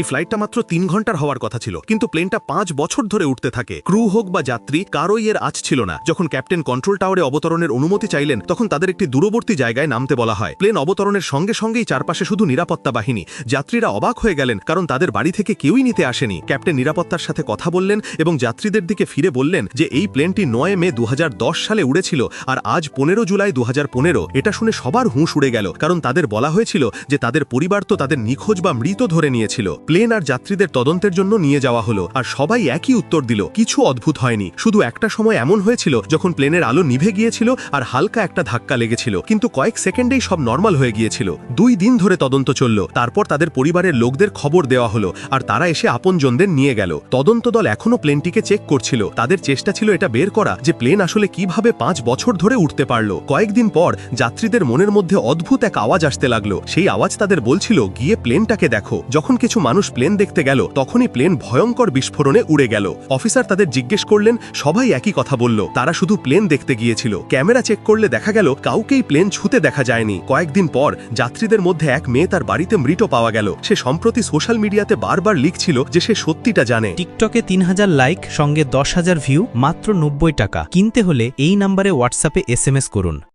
এই ফ্লাইটটা মাত্র তিন ঘণ্টার হওয়ার কথা ছিল, কিন্তু প্লেনটা পাঁচ বছর ধরে উঠতে থাকে। ক্রু হোক বা যাত্রী, কারোই এর আজ ছিল না। যখন ক্যাপ্টেন কন্ট্রোল টাওয়ারে অবতরণের অনুমতি চাইলেন, তখন তাদের একটি দূরবর্তী জায়গায় নামতে বলা হয়। প্লেন অবতরণের সঙ্গে সঙ্গেই চারপাশে শুধু নিরাপত্তা বাহিনী। যাত্রীরা অবাক হয়ে গেলেন, কারণ তাদের বাড়ি থেকে কেউই নিতে আসেনি। ক্যাপ্টেন নিরাপত্তার সাথে কথা বললেন এবং যাত্রীদের দিকে ফিরে বললেন যে, এই প্লেনটি নয় মে দু হাজার দশ সালে উড়েছিল, আর আজ পনেরো জুলাই দু হাজার পনেরো। এটা শুনে সবার হুঁশ উড়ে গেল, কারণ তাদের বলা হয়েছিল যে, তাদের পরিবার তো তাদের নিখোঁজ বা মৃত ধরে নিয়েছিল। প্লেন আর যাত্রীদের তদন্তের জন্য নিয়ে যাওয়া হলো, আর সবাই একই উত্তর দিল, কিছু অদ্ভুত হয়নি। শুধু একটা সময় এমন হয়েছিল যখন প্লেনের আলো নিভে গিয়েছিল আর হালকা একটা ধাক্কা লেগেছিল, কিন্তু কয়েক সেকেন্ডেই সব নর্মাল হয়ে গিয়েছিল। দুই দিন ধরে তদন্ত চলল, তারপর তাদের পরিবারের লোকদের খবর দেওয়া হলো, আর তারা এসে আপনজনদের নিয়ে গেল। তদন্ত দল এখনও প্লেনটিকে চেক করছিল। তাদের চেষ্টা ছিল এটা বের করা, যে প্লেন আসলে কীভাবে পাঁচ বছর ধরে উঠতে পারল। কয়েকদিন পর যাত্রীদের মনের মধ্যে অদ্ভুত এক আওয়াজ আসতে লাগল। সেই আওয়াজ তাদের বলছিল, গিয়ে প্লেনটাকে দেখো। যখন কিছু প্লেন দেখতে গেল, তখনই প্লেন ভয়ঙ্কর বিস্ফোরণে উড়ে গেল। অফিসার তাদের জিজ্ঞেস করলেন, সবাই একই কথা বলল। তারা শুধু প্লেন দেখতে গিয়েছিল। ক্যামেরা চেক করলে দেখা গেল, কাউকেই প্লেন ছুতে দেখা যায়নি। কয়েকদিন পর, যাত্রীদের মধ্যে এক মেয়ে তার বাড়িতে মৃত পাওয়া গেল। সে সম্প্রতি সোশ্যাল মিডিয়াতে বারবার লিখছিল যে সে সত্যিটা জানে। টিকটকে তিন হাজার লাইক সঙ্গে দশ হাজার ভিউ মাত্র নব্বই টাকা। কিনতে হলে এই নাম্বারে হোয়াটসঅ্যাপে এস করুন।